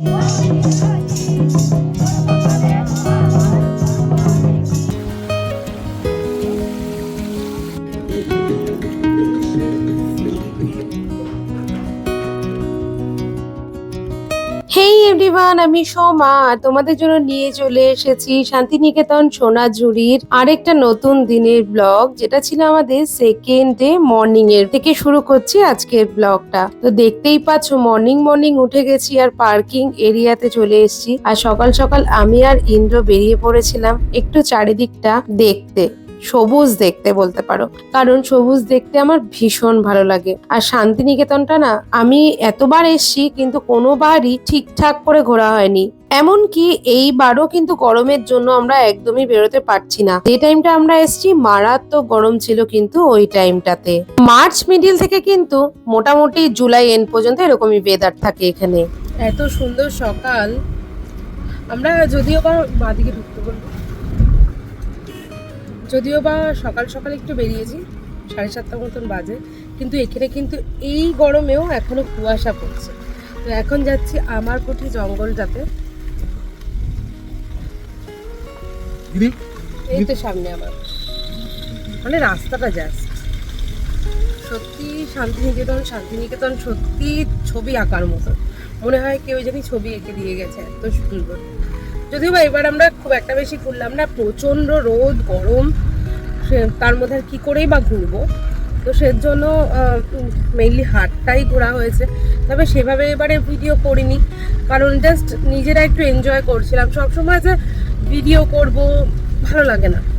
Washington. Everyone, আমি সোমা। তোমাদের জন্য নিয়ে চলে এসেছি শান্তিনিকেতন সোনাঝুরির আরেকটা নতুন দিনের ব্লগ, যেটা ছিল আমাদের সেকেন্ড ডে মর্নিং এর থেকে শুরু করছি আজকের ব্লগটা। তো দেখতেই পাচ্ছ মর্নিং মর্নিং উঠে গেছি আর পার্কিং এরিয়াতে চলে এসেছি। আর সকাল সকাল আমি আর ইন্দ্র বেরিয়ে পড়েছিলাম একটু চারিদিকটা দেখতে। সবুজ দেখতে বলতে পারো। কারণ সবুজ দেখতে আমার ভীষণ ভালো লাগে। আর শান্তিনিকেতনটা না, আমি এতবার এসছি কিন্তু কোনোবারই ঠিকঠাক করে ঘোরা হয়নি। এমনকি এইবারও কিন্তু গরমের জন্য আমরা একদমই বেরোতে পারছি না। যে টাইমটা আমরা এসছি, মারাত্মক গরম ছিল কিন্তু ওই টাইমটাতে। মার্চ মিডিল থেকে কিন্তু মোটামুটি জুলাই এন্ড পর্যন্ত এরকমই ওয়েদার থাকে এখানে। এত সুন্দর সকাল। আমরা যদিও বাদিকে ঢুকতে বলব। যদিও বা সকাল সকাল একটু বেরিয়েছি সাড়ে সাতটা মতন বাজে কিন্তু এখানে কিন্তু এই গরমেও এখনও কুয়াশা পড়ছে। তো এখন যাচ্ছি আমার কুঠি জঙ্গলটাতে। এই তো সামনে আমার। মানে রাস্তাটা জাস্ট সত্যি শান্তিনিকেতন শান্তিনিকেতন সত্যি ছবি আঁকার মতো মনে হয় কেউ জানি ছবি এঁকে দিয়ে গেছে এত সুন্দর। যদিও বা এবার আমরা খুব একটা বেশি ঘুরলাম না, প্রচণ্ড রোদ, গরম, সে- তার মধ্যে আর কী করেই বা ঘুরবো? তো সেজন্য মেইনলি হাটটাই ঘোরা হয়েছে। তবে সেভাবে এবারে ভিডিও করিনি, কারণ জাস্ট নিজেরা একটু এনজয় করছিলাম। সবসময় যে ভিডিও করব, ভালো লাগে না।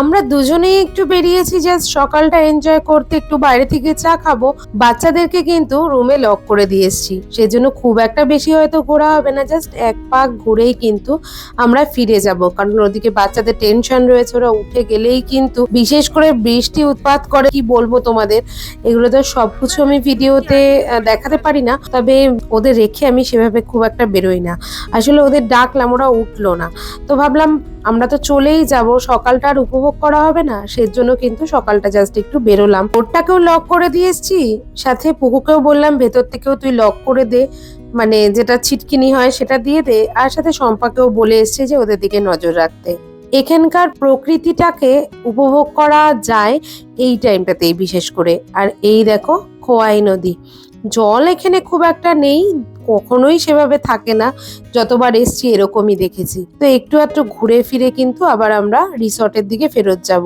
আমরা দুজনেই একটু বেরিয়েছি জাস্ট সকালটা এনজয় করতে একটু বাইরে থেকে চা খাব। বাচ্চাদেরকে কিন্তু রুমে লক করে দিয়ে সেজন্য খুব একটা বেশি হয়তো ঘোরা হবে না জাস্ট এক পাক ঘুরেই কিন্তু আমরা ফিরে যাব। কারণ ওদিকে বাচ্চাদের টেনশন রয়েছে, ওরা উঠে গেলেই কিন্তু বিশেষ করে বৃষ্টি উৎপাত করে, কি বলব তোমাদের? এগুলো তো সবকিছু আমি ভিডিওতে দেখাতে পারি না। তবে ওদের রেখে আমি সেভাবে খুব একটা বেরোই না। আসলে ওদের ডাকলাম, ওরা উঠল না। তো ভাবলাম আমরা তো চলেই যাব, সকালটা আর উপভোগ করা হবে না, সেজন্য কিন্তু সকালটা জাস্ট একটু বেরোলাম। ওরটাকেও লক করে দিয়ে এসছি, সাথে পুকুকেও বললাম, ভেতর থেকেও তুই লক করে দে। মানে যেটা ছিটকিনি হয় সেটা দিয়ে দে। আর সাথে সম্পাকেও বলে এসছে যে ওদের দিকে নজর রাখতে। এখানকার প্রকৃতিটাকে উপভোগ করা যায় এই টাইমটাতেই বিশেষ করে। আর এই দেখো খোয়াই নদী। জল এখানে খুব একটা নেই, কখনোই সেভাবে থাকে না। যতবার এসছি এরকমই দেখেছি। তো একটু একটু ঘুরে ফিরে কিন্তু আবার আমরা রিসর্টের দিকে ফেরত যাব।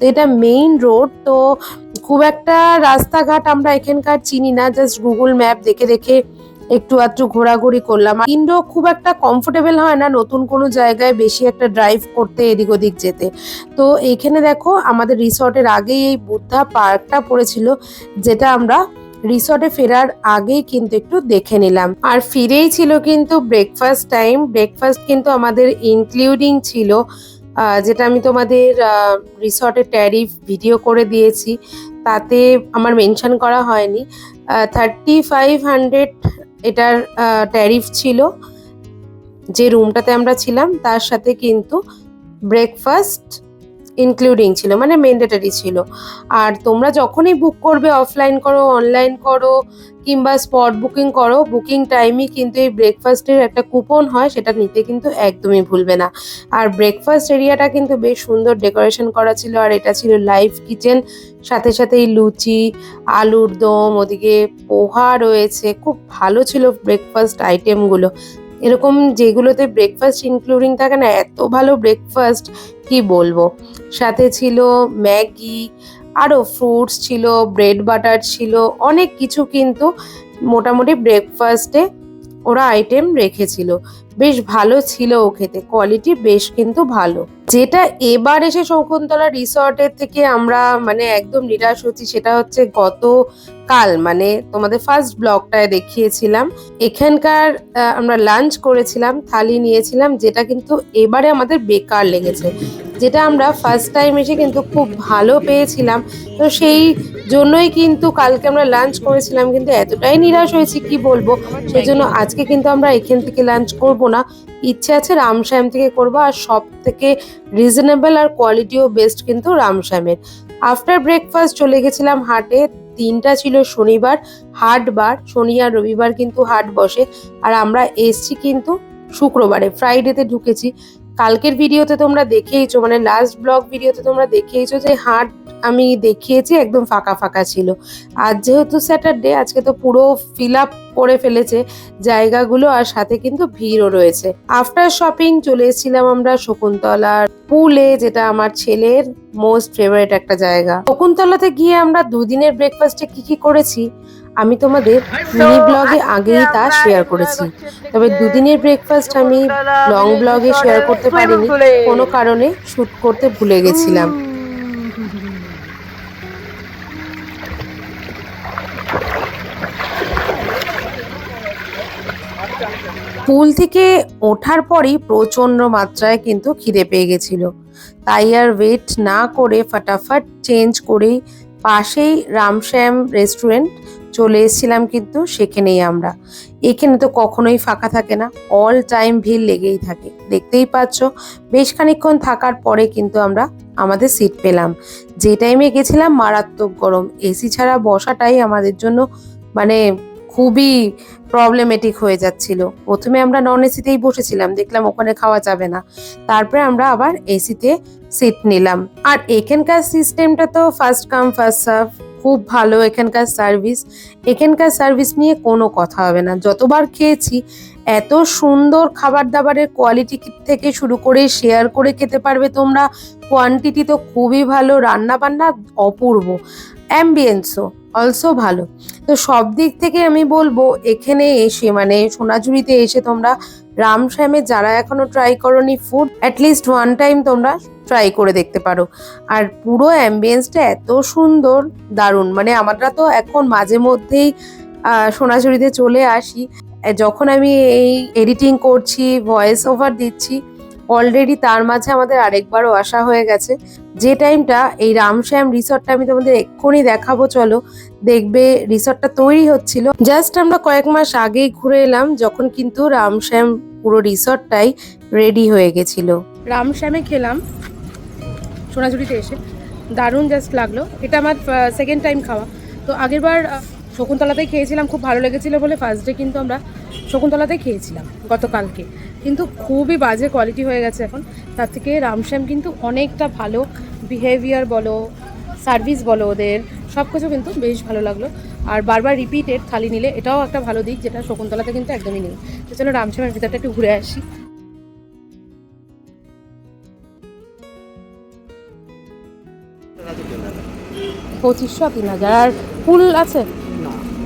এটা মেইন রোড তো খুব একটা রাস্তাঘাট আমরা এখানকার চিনি না জাস্ট গুগল ম্যাপ দেখে দেখে একটু আধটু ঘোরাঘুরি করলাম। ইন্ডো খুব একটা কমফোর্টেবল হয় না নতুন কোনো জায়গায় বেশি একটা ড্রাইভ করতে এদিক ওদিক যেতে। তো এখানে দেখো আমাদের রিসর্টের আগেই এই বুদ্ধা পার্কটা পড়েছিল, যেটা আমরা রিসর্টে ফেরার আগেই কিন্তু একটু দেখে নিলাম। আর ফিরেই ছিল কিন্তু ব্রেকফাস্ট টাইম ব্রেকফাস্ট কিন্তু আমাদের ইনক্লুডিং ছিল যেটা আমি তোমাদের রিসর্টের ট্যারিফ ভিডিও করে দিয়েছি। তাতে আমার মেনশন করা হয়নি। থার্টি ফাইভ হান্ড্রেড এটার ট্যারিফ ছিল। যে রুমটাতে আমরা ছিলাম তার সাথে কিন্তু ব্রেকফাস্ট ইনক্লুডিং ছিল মানে ম্যান্ডেটারি ছিল। আর তোমরা যখনই বুক করবে অফলাইন করো অনলাইন করো, কিংবা স্পট বুকিং করো বুকিং টাইমই কিন্তু এই ব্রেকফাস্টের একটা কুপন হয়, সেটা নিতে কিন্তু একদমই ভুলবে না। আর ব্রেকফাস্ট এরিয়াটা কিন্তু বেশ সুন্দর ডেকোরেশন করা ছিল, আর এটা ছিল লাইভ কিচেন সাথে সাথে এই লুচি, আলুর দম, ওদিকে পোহা রয়েছে, খুব ভালো ছিল ব্রেকফাস্ট আইটেমগুলো এরকম যেগুলোতে ব্রেকফাস্ট ইনক্লুডিং থাকে না, এত ভালো ব্রেকফাস্ট কি বলব? সাথে ছিল ম্যাগি আরও ফ্রুটস ছিল ব্রেড বাটার ছিল, অনেক কিছু কিন্তু মোটামুটি ব্রেকফাস্টে ওরা আইটেম রেখেছিল। বেশ ভালো ছিল ও খেতে কোয়ালিটি বেশ কিন্তু ভালো। যেটা এবার এসে শকুন্তলা রিসর্টের থেকে আমরা মানে একদম নিরাশ হচ্ছি সেটা হচ্ছে গত কাল মানে তোমাদের ফার্স্ট ব্লগটায় দেখিয়েছিলাম। এখানকার আমরা লাঞ্চ করেছিলাম, থালি নিয়েছিলাম, যেটা কিন্তু এবারে আমাদের বেকার লেগেছে। যেটা আমরা ফার্স্ট টাইম এসে কিন্তু খুব ভালো পেয়েছিলাম। তো সেই জন্যই কিন্তু কালকে আমরা লাঞ্চ করেছিলাম, কিন্তু এতটাই নিরাশ হয়েছি, কি বলব? সেই জন্য আজকে কিন্তু আমরা এখান থেকে লাঞ্চ করব না। ইচ্ছে আছে রামশ্যাম থেকে করব, আর সব থেকে রিজনেবল আর কোয়ালিটিও বেস্ট কিন্তু রামশ্যামের। আফটার ব্রেকফাস্ট চলে গেছিলাম হাটে দিনটা ছিল শনিবার, হাট বার, শনি আর রবিবার কিন্তু হাট বসে। আর আমরা এসছি কিন্তু শুক্রবারে ফ্রাইডেতে ঢুকেছি। কালকের ভিডিওতে তোমরা দেখেইছো মানে লাস্ট ব্লগ ভিডিওতে তোমরা দেখেইছো যে হাট আমি দেখিয়েছি, একদম ফাঁকা ফাঁকা ছিল। আজ যেহেতু স্যাটারডে আজকে তো পুরো ফিল আপ করে ফেলেছে জায়গাগুলো আর সাথে কিন্তু ভিড়ও রয়েছে। আফটার শপিং চলে এসেছিলাম আমরা শকুন্তলার পুলে, যেটা আমার ছেলের মোস্ট ফেভারিট একটা জায়গা। শকুন্তলাতে গিয়ে আমরা দুদিনের ব্রেকফাস্টে কি কি করেছি? আমি তোমাদের মিনি ব্লগে আগেই তা শেয়ার করেছি। তবে দুদিনের ব্রেকফাস্ট আমি লং ব্লগে শেয়ার করতে পারিনি। কোনো কারণে শুট করতে ভুলে গেছিলাম। পুল থেকে ওঠার পরই প্রচণ্ড মাত্রায় কিন্তু খিদে পেয়ে গেছিল। তাই আর ওয়েট না করে ফাটাফাট চেঞ্জ করেই পাশেই রামশ্যাম রেস্টুরেন্ট চলে এসেছিলাম কিন্তু সেখানেই আমরা। এখানে তো কখনোই ফাঁকা থাকে না অল টাইম ভিড় লেগেই থাকে। দেখতেই পাচ্ছ, বেশ খানিকক্ষণ থাকার পরে কিন্তু আমরা আমাদের সিট পেলাম। যে টাইমে গেছিলাম, মারাত্মক গরম। এসি ছাড়া বসাটাই আমাদের জন্য মানে খুবই প্রবলেমেটিক হয়ে যাচ্ছিল। প্রথমে আমরা নন এসিতেই বসেছিলাম, দেখলাম ওখানে খাওয়া যাবে না। তারপরে আমরা আবার এসিতে সিট নিলাম। আর এখানকার সিস্টেমটা তো ফার্স্ট কাম ফার্স্ট সার্ভ খুব ভালো এখানকার সার্ভিস এখানকার সার্ভিস নিয়ে কোনো কথা হবে না। যতবার খেয়েছি, এত সুন্দর খাবার দাবারের কোয়ালিটি থেকে শুরু করে শেয়ার করে খেতে পারবে তোমরা? কোয়ান্টিটি তো খুবই ভালো রান্না বান্না অপূর্ব অ্যাম্বিয়েন্সও অলসো ভালো। তো সব দিক থেকে আমি বলব, এখানে এসে মানে সোনাঝুরিতে এসে তোমরা রামশ্যামে যারা এখনও ট্রাই করনি food at least one time তোমরা ট্রাই করে দেখতে পারো। আর পুরো অ্যাম্বিয়েন্সটা এত সুন্দর, দারুণ। মানে আমরা তো এখন মাঝে মধ্যেই সোনাঝুরিতে চলে আসি। যখন আমি এই এডিটিং করছি ভয়েস ওভার দিচ্ছি অলরেডি তার মাঝে আমাদের আরেকবারও আসা হয়ে গেছে। যে টাইমটা এই রামশ্যাম রিসর্টটা আমি তোমাদের এক্ষুনি দেখাবো, চলো। দেখবে রিসর্টটা তৈরি হচ্ছিল। জাস্ট আমরা কয়েক মাস আগেই ঘুরে এলাম, যখন কিন্তু রামশ্যাম পুরো রিসর্টটাই রেডি হয়ে গেছিল। রামশ্যামে খেলাম। সোনাঝুরিতে এসে। দারুণ জাস্ট লাগল। এটা আমার সেকেন্ড টাইম খাওয়া। তো আগেরবার শকুন্তলাতেই খেয়েছিলাম, খুব ভালো লেগেছিলো বলে ফার্স্ট ডে কিন্তু আমরা শকুন্তলাতেই খেয়েছিলাম গতকালকে। কিন্তু খুবই বাজে কোয়ালিটি হয়ে গেছে এখন। তার থেকে রামশ্যাম কিন্তু অনেকটা ভালো বিহেভিয়ার বলো সার্ভিস বলো ওদের সব কিছু কিন্তু বেশ ভালো লাগল। আর বারবার রিপিটেড থালি নিলে এটাও একটা ভালো দিক যেটা শকুন্তলাতে কিন্তু একদমই নেই। তো চলো রামশ্যামের ভিতরটা একটু ঘুরে আসি। পঁচিশশো তিন হাজার। আর ফুল আছে?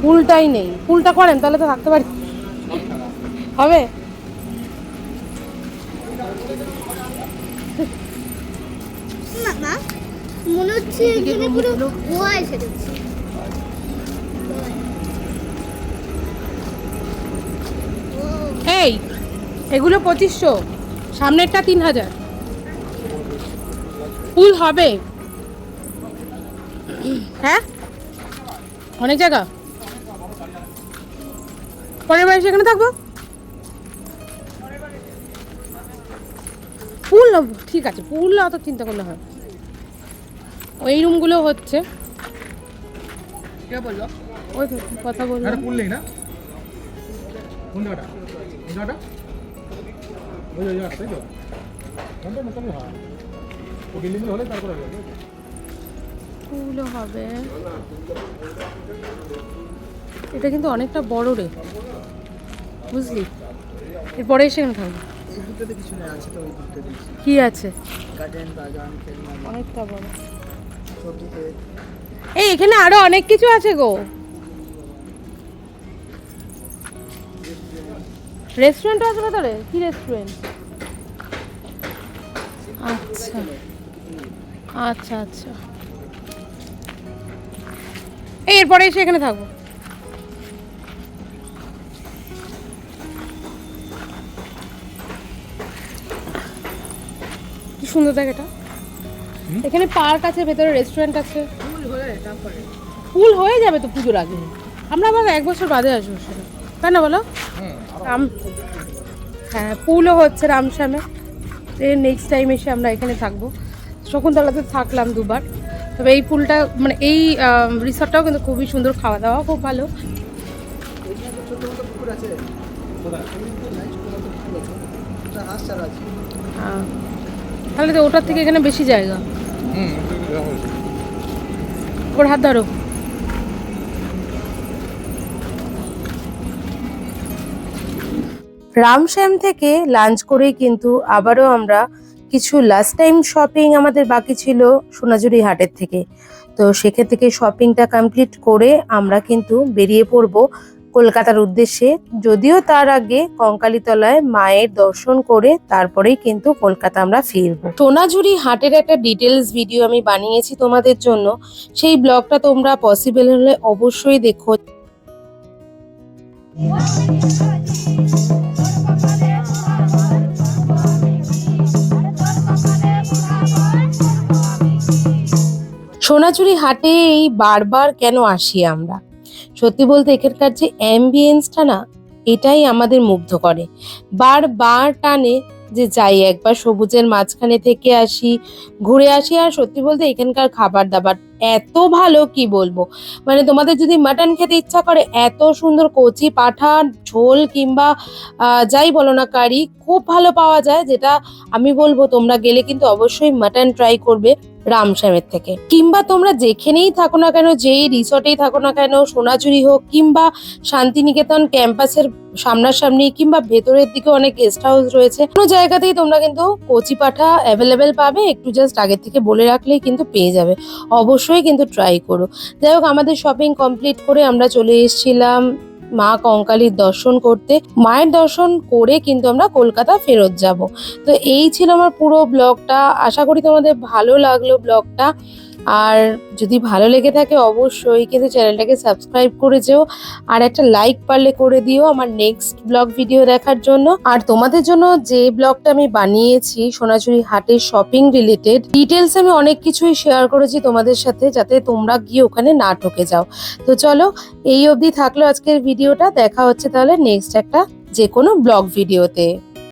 ফুলটাই নেই। ফুলটা করেন তাহলে তো থাকতে পারি। হবে? মনে হচ্ছে এখানে পুরো গোয়া এসে গেছে। এই এগুলো পঁচিশশো সামনেরটা তিন হাজার। ফুল হবে। হ্যাঁ? অনেক জায়গা? পরের বার সেখানে থাকব? ফুল ঠিক আছে ফুল অত চিন্তা করলে হয়। ওই রুমগুলো হচ্ছে। কে বলল? ওই কথা একটা পুল নেই না? কোন জায়গাটা কোন জায়গাটা ওই ওই জায়গাটা তো কোনটা মোটামুটি হয়। ও বিল্ডিং হলে তারপরে হবে ফুলও হবে। এটা কিন্তু অনেকটা বড় রে। বুঝলি? এরপরে এসে এখানে থাকব। কি আছে? অনেকটা বড়। এই এখানে আরও অনেক কিছু আছে গো। রেস্টুরেন্ট আছে ভেতরে? কি রেস্টুরেন্ট আচ্ছা। আচ্ছা আচ্ছা। এই এরপরে এসে এখানে থাকব। সুন্দর দেখ এটা। এখানে পার্ক আছে ভেতরে রেস্টুরেন্ট আছে। ফুল হয়ে হয়ে যাবে তো পুজোর আগে। আমরা আবার এক বছর বাদে আসব সেটা। তাই না বলো? রাম হ্যাঁ পুলও হচ্ছে রামশ্যামে নেক্সট টাইম এসে আমরা এখানে থাকব। শকুন্তলাতে থাকলাম দুবার। তবে এই পুলটা মানে এই রিসর্টটাও কিন্তু খুবই সুন্দর। খাওয়া দাওয়া খুব ভালো। পুকুর আছে তাহলে তো ওটার থেকে এখানে বেশি জায়গা। ওর হাত ধরো। রামশ্যাম থেকে লাঞ্চ করেই কিন্তু আবারও আমরা কিছু লাস্ট টাইম শপিং আমাদের বাকি ছিল সোনাঝুরি হাটের থেকে। তো সেখান থেকে শপিংটা কমপ্লিট করে আমরা কিন্তু বেরিয়ে পড়ব কলকাতার উদ্দেশ্যে, যদিও তার আগে কঙ্কালীতলায় মায়ের দর্শন করে তারপরেই কিন্তু কলকাতা আমরা ফিরবো। সোনাঝুরি হাটের একটা ডিটেলস ভিডিও আমি বানিয়েছি তোমাদের জন্য। সেই ব্লগটা তোমরা পসিবল হলে অবশ্যই দেখো। সোনাঝুরি হাটে এই বারবার কেন আসি আমরা? সত্যি বলতে এখানকার যে অ্যাম্বিয়েন্সটা না, এটাই আমাদের মুগ্ধ করে। বার বার টানে যে যাই, একবার সবুজের মাঝখানে থেকে আসি, ঘুরে আসি, আর সত্যি বলতে এখানকার খাবার দাবার এত ভালো কি বলব? মানে তোমাদের যদি মাটন খেতে ইচ্ছা করে, এত সুন্দর কচি পাঠা ঝোল কিংবা যাই বলো না কারি, খুব ভালো পাওয়া যায়, যেটা আমি বলব তোমরা গেলে কিন্তু অবশ্যই মাটন ট্রাই করবে রামশ্যামের থেকে। কিংবা তোমরা যেখানেই থাকো না কেন, যেই রিসর্টেই থাকো না কেন সোনাচুরি হোক কিংবা শান্তিনিকেতন ক্যাম্পাসের সামনাসামনি কিংবা ভেতরের দিকে অনেক গেস্ট হাউস রয়েছে, কোনো জায়গাতেই তোমরা কিন্তু কচি পাঠা অ্যাভেলেবেল পাবে, একটু জাস্ট আগে থেকে বলে রাখলেই কিন্তু পেয়ে যাবে। অবশ্যই কিন্তু ট্রাই করো। যাই হোক, আমাদের শপিং কমপ্লিট করে আমরা চলে এসেছিলাম মা কঙ্কালীর দর্শন করতে। মায়ের দর্শন করে কিন্তু আমরা কলকাতা ফেরত যাব। তো এই ছিল আমার পুরো ব্লগটা আশা করি তোমাদের ভালো লাগল ব্লগটা আর যদি ভালো লেগে থাকে অবশ্যই কিন্তু চ্যানেলটাকে সাবস্ক্রাইব করে যেও, আর একটা লাইক পারলে করে দিও আমার নেক্সট ব্লগ ভিডিও দেখার জন্য। আর তোমাদের জন্য যে ব্লগটা আমি বানিয়েছি, সোনাঝুরি হাটের শপিং রিলেটেড ডিটেলস আমি অনেক কিছুই শেয়ার করেছি তোমাদের সাথে যাতে তোমরা গিয়ে ওখানে না ঠকে যাও। তো চলো, এই অবধি থাকল আজকের ভিডিওটা দেখা হচ্ছে তাহলে নেক্সট একটা যে কোনো ব্লগ ভিডিওতে